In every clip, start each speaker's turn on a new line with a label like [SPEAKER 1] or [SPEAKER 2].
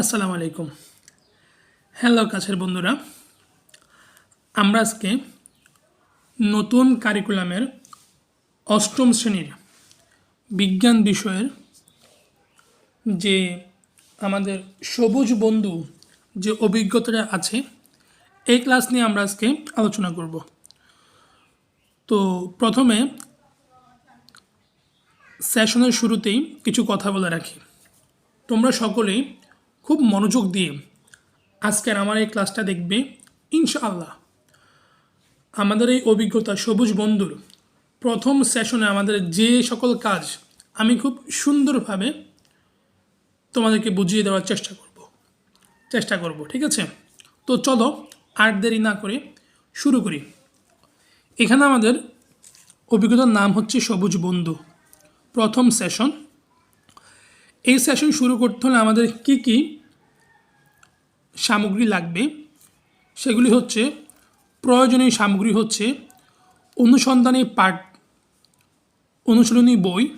[SPEAKER 1] আসসালামু আলাইকুম। হ্যালো, কাছের বন্ধুরা। আমরা আজকে নতুন কারিকুলামের অষ্টম শ্রেণির বিজ্ঞান বিষয়ের যে আমাদের সবুজ বন্ধু যে অভিজ্ঞতাটা আছে, এই ক্লাস নিয়ে আমরা আজকে আলোচনা করব। তো প্রথমে সেশনের শুরুতেই কিছু কথা বলে রাখি। তোমরা সকলেই খুব মনোযোগ দিয়ে আজকের আমার এই ক্লাসটা দেখবে, ইনশাআল্লাহ। আমাদের এই অভিজ্ঞতা সবুজ বন্ধুর প্রথম সেশনে আমাদের যে সকল কাজ আমি খুব সুন্দরভাবে তোমাদেরকে বুঝিয়ে দেওয়ার চেষ্টা করব চেষ্টা করব, ঠিক আছে? তো চলো আর দেরি না করে শুরু করি। এখানে আমাদের অভিজ্ঞতার নাম হচ্ছে সবুজ বন্ধু, প্রথম সেশন। এই সেশন শুরু করতে হলে আমাদের কি কি সামগ্রী লাগবে? সেগুলি হচ্ছে, প্রয়োজনীয় সামগ্রী হচ্ছে অনুসন্ধানী পাঠ, অনুশীলনী বই,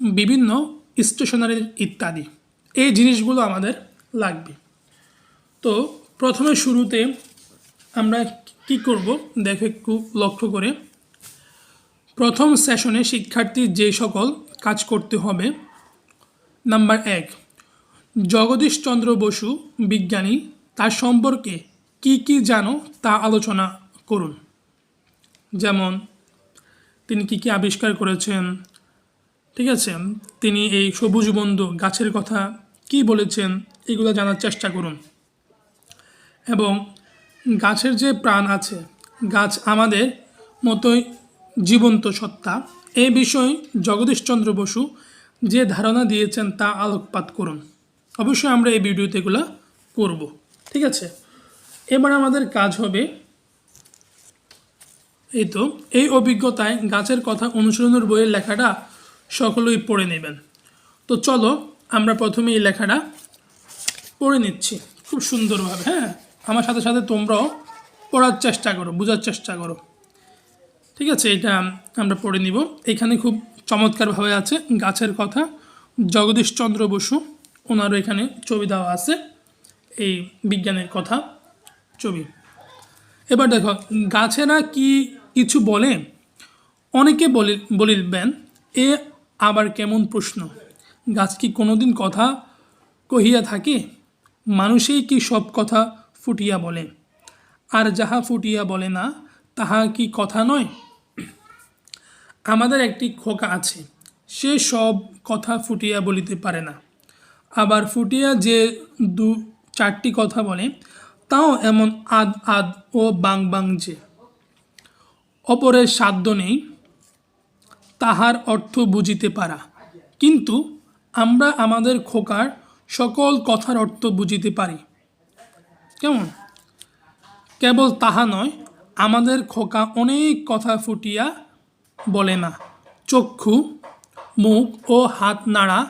[SPEAKER 1] বিভিন্ন স্টেশনারি ইত্যাদি। এই জিনিসগুলো আমাদের লাগবে। তো প্রথমে শুরুতে আমরা কি করব? দেখো একটু লক্ষ্য করে। প্রথম সেশনে শিক্ষার্থীর যে সকল কাজ করতে হবে নাম্বার এক, জগদীশচন্দ্র বসু, বিজ্ঞানী, তার সম্পর্কে কি কি জানো তা আলোচনা করুন। যেমন, তিনি কি কি আবিষ্কার করেছেন, ঠিক আছে? তিনি এই সবুজ বন্ধু, গাছের কথা কি বলেছেন, এগুলো জানার চেষ্টা করুন। এবং, গাছের যে প্রাণ আছে, গাছ আমাদের মতোই জীবন্ত সত্তা এই বিষয়ে জগদীশচন্দ্র বসু যে ধারণা দিয়েছেন তা আলোকপাত করুন। অবশ্যই আমরা এই ভিডিওতে এগুলো করব। ঠিক আছে? এবার আমাদের কাজ হবে এই তো, এই অভিজ্ঞতায় গাছের কথা অনুশীলনের বইয়ের লেখাটা সকলেই পড়ে নেবেন। তো চলো, আমরা প্রথমে এই লেখাটা পড়ে নিচ্ছি। খুব সুন্দরভাবে হ্যাঁ? আমার সাথে সাথে তোমরাও পড়ার চেষ্টা করো, বোঝার চেষ্টা করো। ঠিক আছে, এটা আমরা পড়ে নিব। এখানে খুব চমৎকারভাবে আছে গাছের কথা। জগদীশচন্দ্র বসু, ওনারও এখানে ছবি দেওয়া আছে, এই বিজ্ঞানের কথা ছবি। এবার দেখো, গাছেরা কি কিছু বলে? অনেকে বলি, বলিবেন, এ আবার কেমন প্রশ্ন। গাছ কি কোনোদিন কথা কহিয়া থাকে? মানুষেই কি সব কথা ফুটিয়া বলে? আর যাহা ফুটিয়া বলে না, তাহা কি কথা নয়? আমাদের একটি খোকা আছে। সে সব কথা ফুটিয়া বলিতে পারে না। আবার ফুটিয়া যে দু চারটি কথা বলে, তাও এমন আদ আদ ও বাং বাং যে। অপরের সাধ্য নেই, তাহার অর্থ বুঝিতে পারা। কিন্তু আমরা আমাদের খোকার সকল কথার অর্থ বুঝিতে পারি। কেমন? কেবল তাহা নয়, আমাদের খোকা অনেক কথা ফুটিয়া বলে না। চক্ষু, মুখ ও হাত নাড়া,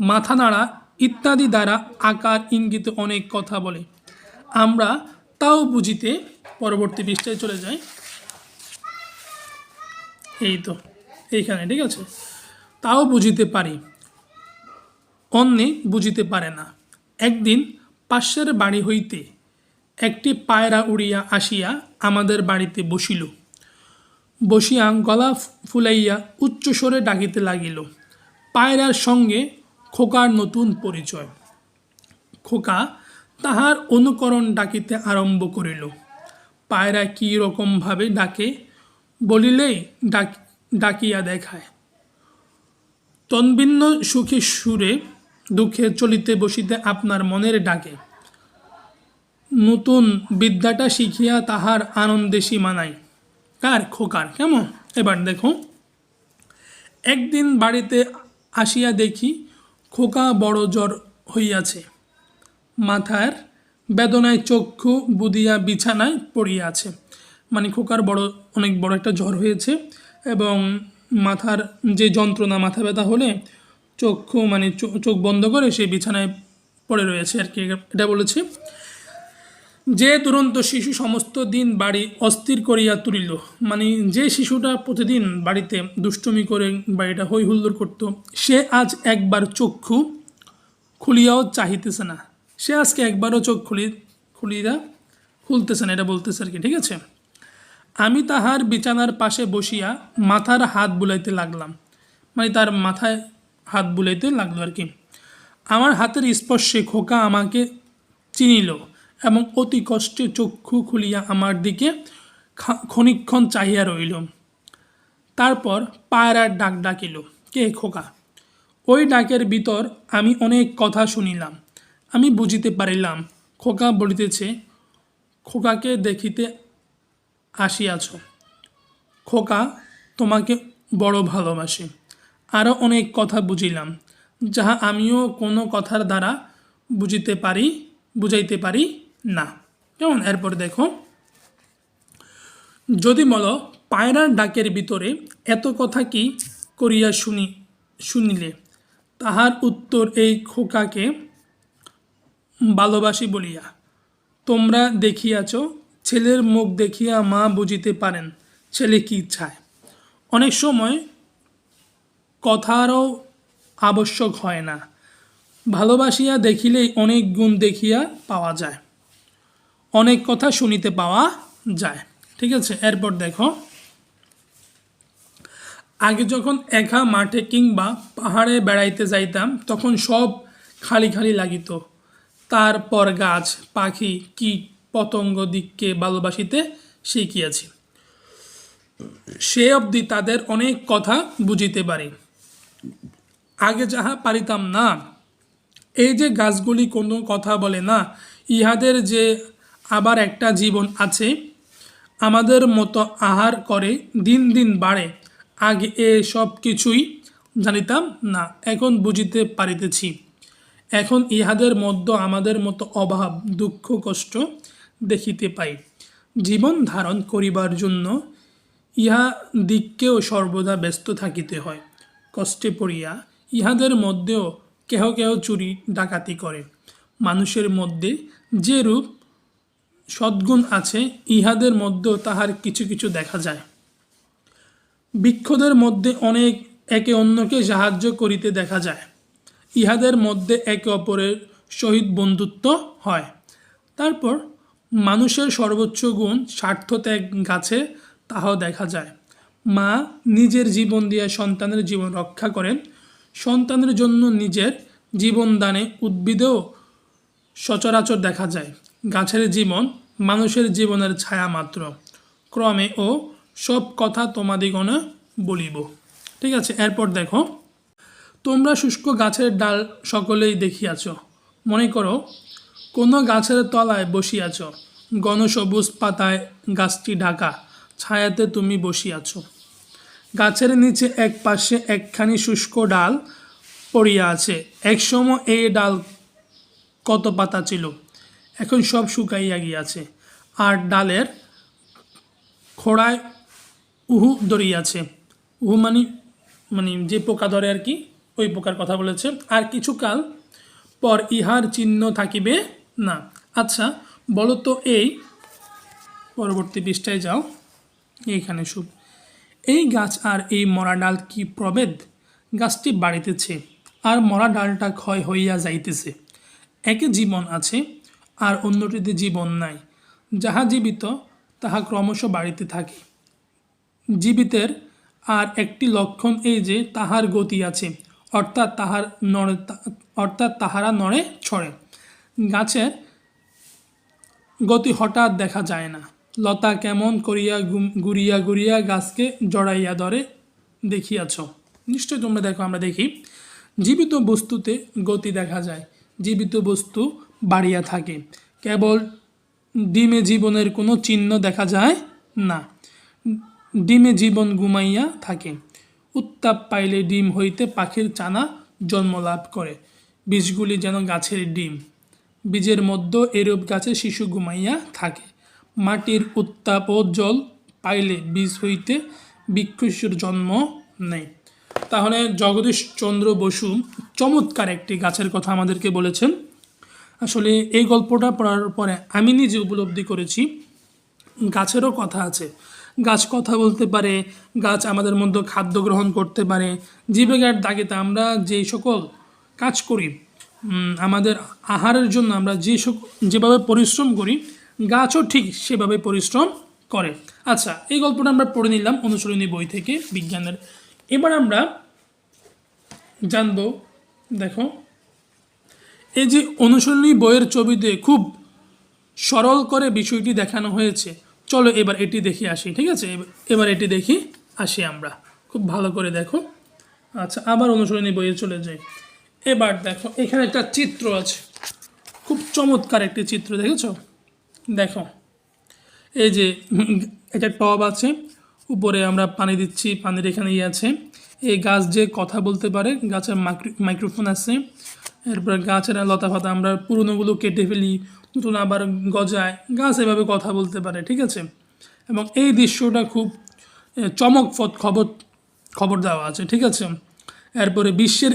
[SPEAKER 1] মাথা নাড়া ইত্যাদি দ্বারা আকার ইঙ্গিত অনেক কথা বলে। আমরা তাও বুঝিতে পরবর্তী পৃষ্ঠায় চলে যাই। এই তো, এইখানে, ঠিক আছে? তাও বুঝিতে পারি, অন্যে বুঝিতে পারে না। একদিন পাশের বাড়ি হইতে একটি পায়রা উড়িয়া আসিয়া আমাদের বাড়িতে বসিল। বসিয়া গলা ফুলাইয়া উচ্চস্বরে ডাকিতে লাগিল। পায়রার সঙ্গে খোকার নতুন পরিচয়। খোকা তাহার অনুকরণ ডাকিতে আরম্ভ করিল। পায়রা কী রকমভাবে ডাকে বলিলেই ডাক ডাকিয়া দেখায়। তন্বিন্ন সুখে সুরে দুঃখে চলিতে বসিতে আপনার মনের ডাকে। নতুন বিদ্যাটা শিখিয়া তাহার আনন্দে সীমা নাই। কার খোকার? কেমন? এবার দেখো। একদিন বাড়িতে আসিয়া দেখি খোকা বড় জ্বর হইয়াছে। মাথার বেদনায় চক্ষু বুদিয়া বিছানায় পড়িয়া আছে মানে খোকার বড়, অনেক বড় একটা জ্বর হয়েছে এবং মাথার যে যন্ত্রণা, মাথা ব্যথা হলে চক্ষু মানে চোখ বন্ধ করে সে বিছানায় পড়ে রয়েছে আর কি। এটা বলেছে যে দুরন্ত শিশু সমস্ত দিন বাড়ি অস্থির করিয়া তুলিল মানে যে শিশুটা প্রতিদিন বাড়িতে দুষ্টুমি করে বাড়িটা হই হুল্লোড় করতো, সে আজ একবার চক্ষু খুলিয়াও চাহিতেছে না। সে আজকে একবারও চোখ খুলি, খুলিয়া খুলতেছে না, এটা বলতেছে আর কি ঠিক আছে? আমি তাহার বিছানার পাশে বসিয়া মাথার হাত বুলাইতে লাগলাম মানে তার মাথায় হাত বুলাইতে লাগল আর কি আমার হাতের স্পর্শে খোকা আমাকে চিনিল এবং অতি কষ্টে চক্ষু খুলিয়া আমার দিকে ক্ষণিক্ষণ চাহিয়া রইল তারপর পায়রার ডাক ডাকিল, কে খোকা? ওই ডাকের ভিতর আমি অনেক কথা শুনিলাম। আমি বুঝিতে পারিলাম, খোকা বলিতেছে, খোকাকে দেখিতে আসিয়াছ। খোকা তোমাকে বড় ভালোবাসে। আরও অনেক কথা বুঝিলাম, যাহা আমিও কোনো কথার দ্বারা বুঝিতে পারি, বুঝাইতে পারি না। কেমন? এরপর দেখো। যদি বলো, পায়রার ডাকের ভিতরে এত কথা কি করিয়া শুনি, শুনিলে? তাহার উত্তর এই খোকাকে ভালোবাসি বলিয়া। তোমরা দেখিয়াছ, ছেলের মুখ দেখিয়া মা বুঝিতে পারেন, ছেলে কি চায়। অনেক সময় কথারও আবশ্যক হয় না। ভালোবাসিয়া দেখিলেই অনেক গুণ দেখিয়া পাওয়া যায়। অনেক কথা শুনিতে পাওয়া যায়। ঠিক আছে? এরপর দেখো। আগে যখন একা মাঠে কিংবা পাহাড়ে বেড়াইতে যাইতাম, তখন সব খালি খালি লাগিত। তারপর গাছ, পাখি, কীট, পতঙ্গ দিককে ভালোবাসিতে শিখিয়াছি। সে অবধি তাদের অনেক কথা বুঝিতে পারি। আগে যাহা পারিতাম না, এই যে গাছগুলি কোনো কথা বলে না, ইহাদের যে আবার একটা জীবন আছে। আমাদের মতো আহার করে, দিন দিন বাড়ে। আগে এ সব কিছুই জানিতাম না, এখন বুঝিতে পারিতেছি। এখন ইহাদের মধ্যে আমাদের মতো অভাব, দুঃখ, কষ্ট দেখিতে পাই। জীবন ধারণ করিবার জন্য ইহা দিককেও সর্বদা ব্যস্ত থাকিতে হয়। কষ্টে পড়িয়া ইহাদের মধ্যেও কেহ কেহ চুরি, ডাকাতি করে। মানুষের মধ্যে যে রূপ সদ্গুণ আছে, ইহাদের মধ্যেও তাহার কিছু কিছু দেখা যায়। বৃক্ষদের মধ্যে অনেক একে অন্যকে সাহায্য করিতে দেখা যায়। ইহাদের মধ্যে একে অপরের সহিত বন্ধুত্ব হয়। তারপর মানুষের সর্বোচ্চ গুণ স্বার্থত্যাগ গাছে তাহাও দেখা যায়। মা নিজের জীবন দিয়ে সন্তানের জীবন রক্ষা করেন। সন্তানের জন্য নিজের জীবন দানে উদ্ভিদেও সচরাচর দেখা যায়। গাছের জীবন, মানুষের জীবনের ছায়া মাত্র। ক্রমে ও সব কথা তোমাদিগণে বলিব। ঠিক আছে, এরপর দেখো। তোমরা শুষ্ক গাছের ডাল সকলেই দেখিয়াছ। মনে করো, কোনো গাছের তলায় বসিয়াছ। গণসবুজ পাতায় গাছটি ঢাকা, ছায়াতে তুমি বসিয়াছ। গাছের নিচে এক পাশে একখানি শুষ্ক ডাল পড়িয়া আছে। একসময় এই ডাল কত পাতা ছিল? এখন সব শুকাইয়া গিয়াছে, আর ডালের খোড়ায় উহু ধরিয়াছে। উহু মানে মানে যে পোকা ধরে আর কি, ওই পোকার কথা বলেছে। আর কিছুকাল পর ইহার চিহ্ন থাকিবে না। আচ্ছা বলো তো এই পরবর্তী পৃষ্ঠায় যাও। এইখানে শুভ। এই গাছ আর এই মরা ডাল কি প্রভেদ? গাছটি বাড়িতেছে, আর মরা ডালটা ক্ষয় হইয়া যাইতেছে। একে জীবন আছে আর অন্যটিতে জীবন নাই। যাহা জীবিত, তাহা ক্রমশ বাড়িতে থাকে। জীবিতের আর একটি লক্ষণ এই যে, তাহার গতি আছে, অর্থাৎ তাহার নড়ে, অর্থাৎ তাহারা নড়ে, ছড়ে। গাছের গতি হঠাৎ দেখা যায় না। লতা কেমন করিয়া গুড়িয়া গুড়িয়া গাছকে জড়াইয়া ধরে দেখিয়াছ। নিশ্চয় তোমরা দেখো, আমরা দেখি। জীবিত বস্তুতে গতি দেখা যায়। জীবিত বস্তু বাড়িয়া থাকে। কেবল ডিমে জীবনের কোনো চিহ্ন দেখা যায় না। ডিমে জীবন ঘুমাইয়া থাকে। উত্তাপ পাইলে ডিম হইতে পাখির চানা জন্ম লাভ করে। বীজগুলি যেন গাছের ডিম। বীজের মধ্যে এরূপ গাছে শিশু ঘুমাইয়া থাকে। মাটির উত্তাপ ও জল পাইলে বীজ হইতে বৃক্ষশিশুর জন্ম নেয়। তাহলে জগদীশ চন্দ্র বসু চমৎকার একটি গাছের কথা আমাদেরকে বলেছেন। আসলে এই গল্পটা পড়ার পরে আমি নিজে উপলব্ধি করেছি। গাছেরও কথা আছে। গাছ কথা বলতে পারে, গাছ আমাদের মধ্যে খাদ্য গ্রহণ করতে পারে। জীবিকার দাগিতে আমরা যেই সকল কাজ করি আমাদের আহারের জন্য আমরা যে যেভাবে পরিশ্রম করি, গাছও ঠিক সেভাবে পরিশ্রম করে। আচ্ছা এই গল্পটা আমরা পড়ে নিলাম অনুসরণী বই থেকে, বিজ্ঞানের। এবার আমরা জানব, দেখো এই যে অনুসরণী বইয়ের ছবিতে খুব সরল করে বিষয়টি দেখানো হয়েছে, চলো এবার এটি দেখে আসি, ঠিক আছে? এবার- এটি দেখি আসি আমরা। খুব ভালো করে দেখো। আচ্ছা আবার অনুসরণী বইয়ে চলে যাই। এবার দেখো, এখানে একটা চিত্র আছে। খুব চমৎকার একটি চিত্র, দেখেছ? দেখো, এই যে একটা টব আছে, উপরে আমরা পানি দিচ্ছি, পানির এখানে ইয়ে আছে। এই গাছ যে কথা বলতে পারে, গাছের মাইক্রোফোন আছে। এরপরে গাছের লতা পাতা আমরা পুরনোগুলো কেটে ফেলি, নতুন আবার গজায়, গাছ এভাবে কথা বলতে পারে, ঠিক আছে? এবং এই দৃশ্যটা খুব চমকপদ খবর খবর দেওয়া আছে, ঠিক আছে? এরপরে বিশ্বের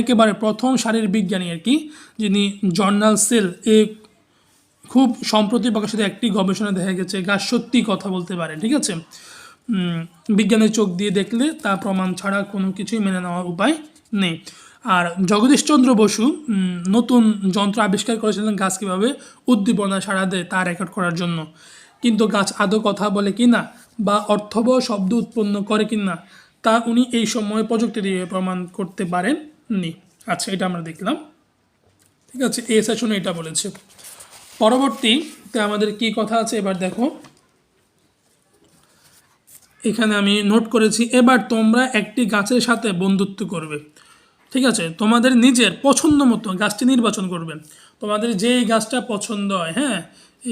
[SPEAKER 1] একেবারে প্রথম সারির বিজ্ঞানী আর কি, যিনি জর্নাল সেল, এ খুব সম্প্রতি প্রকাশিত একটি গবেষণা দেখা গেছে, গাছ সত্যি কথা বলতে পারে, ঠিক আছে? বিজ্ঞানের চোখ দিয়ে দেখলে তা প্রমাণ ছাড়া কোনো কিছুই মেনে নেওয়ার উপায় নেই। আর জগদীশচন্দ্র বসু নতুন যন্ত্র আবিষ্কার করেছিলেন গাছ কীভাবে? উদ্দীপনা সাড়া দেয় তা রেকর্ড করার জন্য। কিন্তু গাছ আদৌ কথা বলে কি না বা অর্থবহ শব্দ উৎপন্ন করে কি না, তা উনি এই সময় প্রযুক্তি দিয়ে প্রমাণ করতে পারেন নি আচ্ছা এটা আমরা দেখলাম। ঠিক আছে, এই সেশনে এটা বলেছে। পরবর্তীতে আমাদের কি কথা আছে এবার দেখো। এখানে আমি নোট করেছি, এবার তোমরা একটি গাছের সাথে বন্ধুত্ব করবে। ঠিক আছে? তোমাদের নিজের পছন্দ মতো গাছটি নির্বাচন করবে। তোমাদের যেই গাছটা পছন্দ হয় হ্যাঁ?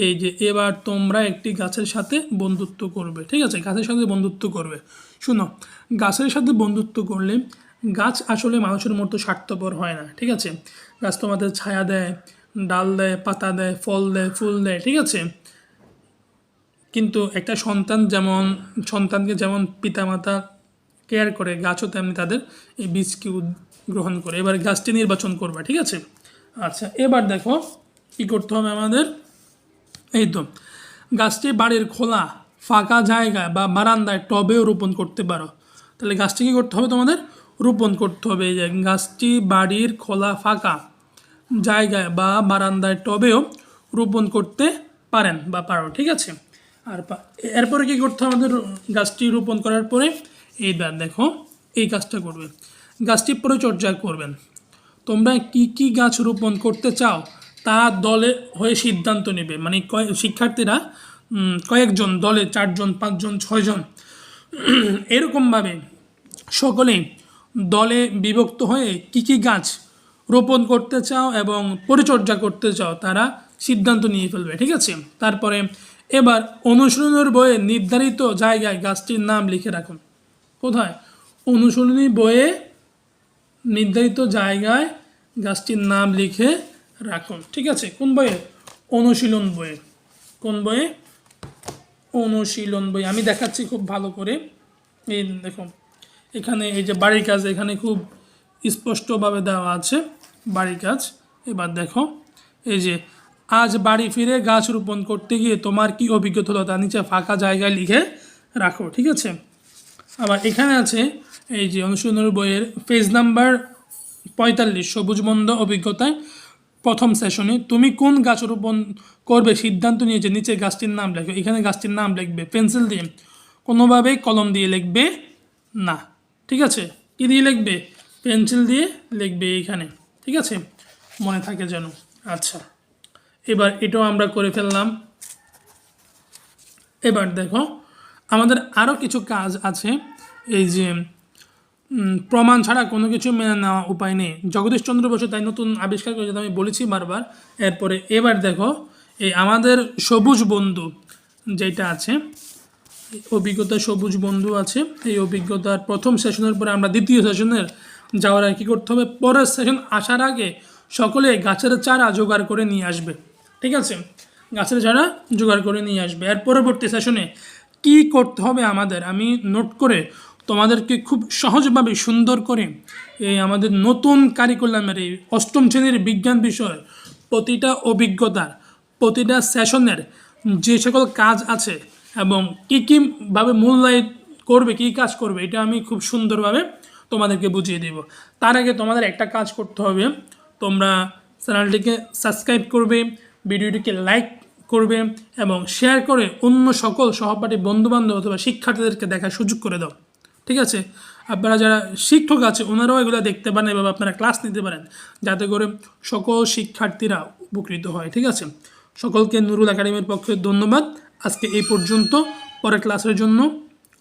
[SPEAKER 1] এই যে এবার তোমরা একটি গাছের সাথে বন্ধুত্ব করবে, ঠিক আছে? গাছের সাথে বন্ধুত্ব করবে। শুনো, গাছের সাথে বন্ধুত্ব করলে গাছ আসলে মানুষের মতো স্বার্থপর হয় না, ঠিক আছে? গাছ তোমাদের ছায়া দেয়, ডাল দেয়, পাতা দেয়, ফল দেয়, ফুল দেয়, ঠিক আছে? কিন্তু একটা সন্তান যেমন, সন্তানকে যেমন পিতামাতা কেয়ার করে, গাছও তেমনি তাদের এই বীজকে গ্রহণ করে, এবার গাছটি নির্বাচন করবে, ঠিক আছে? আচ্ছা এবার দেখো কী করতে হবে আমাদের। এই তো, গাছটি বাড়ির খোলা, ফাঁকা জায়গায় বা বারান্দায় টবেও রোপণ করতে পারো। তাহলে গাছটি কী করতে হবে তোমাদের? রোপণ করতে হবে। এই যে গাছটি বাড়ির খোলা, ফাঁকা জায়গায় বা বারান্দায় টবেও রোপণ করতে পারেন বা পারো, ঠিক আছে? আর এরপরে কী করতে হবে আমাদের গাছটি রোপণ করার পরে? এইবার দেখো, এই কাজটা করবে। গাছটি পরিচর্যা করবেন। তোমরা কি কি গাছ রোপণ করতে চাও, তা দলে হয়ে সিদ্ধান্ত নেবে। মানে কয় শিক্ষার্থীরা কয়েকজন দলে, চারজন, পাঁচজন, ছয়জন। এরকমভাবে সকলে দলে বিভক্ত হয়ে কি কি গাছ রোপণ করতে চাও এবং পরিচর্যা করতে চাও, তারা সিদ্ধান্ত নিয়ে ফেলবে। ঠিক আছে? তারপরে এবার অনুশীলনের বইয়ে নির্ধারিত জায়গায় গাছটির নাম লিখে রাখুন। কোথায়? অনুশীলনী বইয়ে নির্ধারিত জায়গায় গাছটির নাম লিখে রাখুন। ঠিক আছে? কোন বইয়ে? অনুশীলন বইয়ে। কোন বইয়ে? অনুশীলন বই আমি দেখাচ্ছি খুব ভালো করে। এই দেখো এখানে এই যে বাড়ির কাজ, এখানে খুব স্পষ্টভাবে দেওয়া আছে বাড়ির কাজ। এবার দেখো, এই যে, আজ বাড়ি ফিরে গাছ রোপণ করতে গিয়ে তোমার কি অভিজ্ঞতা হলো? তার নিচে ফাঁকা জায়গায় লিখে রাখো। ঠিক আছে? আবার এখানে আছে এই যে অনুশীলনের বইয়ের পেজ নাম্বার পঁয়তাল্লিশ, সবুজ বন্ধ অভিজ্ঞতায় প্রথম সেশনে তুমি কোন গাছ রোপণ করবে সিদ্ধান্ত নিয়েছে? নিচে গাছটির নাম লেখো। এখানে গাছটির নাম লিখবে, পেন্সিল দিয়ে। কোনোভাবেই কলম দিয়ে লিখবে না। ঠিক আছে? কী দিয়ে লিখবে? পেন্সিল দিয়ে লিখবে এখানে। ঠিক আছে? মনে থাকে যেন। আচ্ছা। এবার এটাও আমরা করে ফেললাম। এবার দেখো আমাদের আরও কিছু কাজ আছে। এই যে প্রমাণ ছাড়া কোনো কিছু মেনে নেওয়া উপায় নেই। জগদীশচন্দ্র বসু তাই নতুন আবিষ্কার করেছে আমি বলেছি বারবার। এরপরে এবার দেখো, এই আমাদের সবুজ বন্ধু যেটা আছে অভিজ্ঞতা সবুজ বন্ধু আছে। এই অভিজ্ঞতার প্রথম সেশনের পরে আমরা দ্বিতীয় সেশনের যাওয়ার আগে কী করতে হবে। পরের সেশন আসার আগে সকলে গাছের চারা জোগাড় করে নিয়ে আসবে। ঠিক আছে? গাছের চারা জোগাড় করে নিয়ে আসবে। এর পরবর্তী সেশনে কী করতে হবে আমাদের? আমি নোট করে তোমাদেরকে খুব সহজভাবে সুন্দর করে এই আমাদের নতুন কারিকুলামের এই অষ্টম শ্রেণির বিজ্ঞান বিষয়, প্রতিটা অভিজ্ঞতার, প্রতিটা সেশনের যে সকল কাজ আছে এবং কী কীভাবে মূল্যায়ন করবে, কী কাজ করবে, এটা আমি খুব সুন্দরভাবে তোমাদেরকে বুঝিয়ে দেব। তার আগে তোমাদের একটা কাজ করতে হবে। তোমরা চ্যানেলটিকে সাবস্ক্রাইব করবে ভিডিওটিকে লাইক করবে এবং শেয়ার করে অন্য সকল সহপাঠী বন্ধুবান্ধব অথবা শিক্ষার্থীদেরকে দেখার সুযোগ করে দাও। ঠিক আছে? আপনারা যারা শিক্ষক আছে, ওনারাও এগুলো দেখতে পারেন এবং আপনারা ক্লাস নিতে পারেন। যাতে করে সকল শিক্ষার্থীরা উপকৃত হয়। ঠিক আছে? সকলকে নুরুল একাডেমির পক্ষে ধন্যবাদ। আজকে এই পর্যন্ত। পরের ক্লাসের জন্য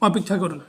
[SPEAKER 1] অপেক্ষা করুন।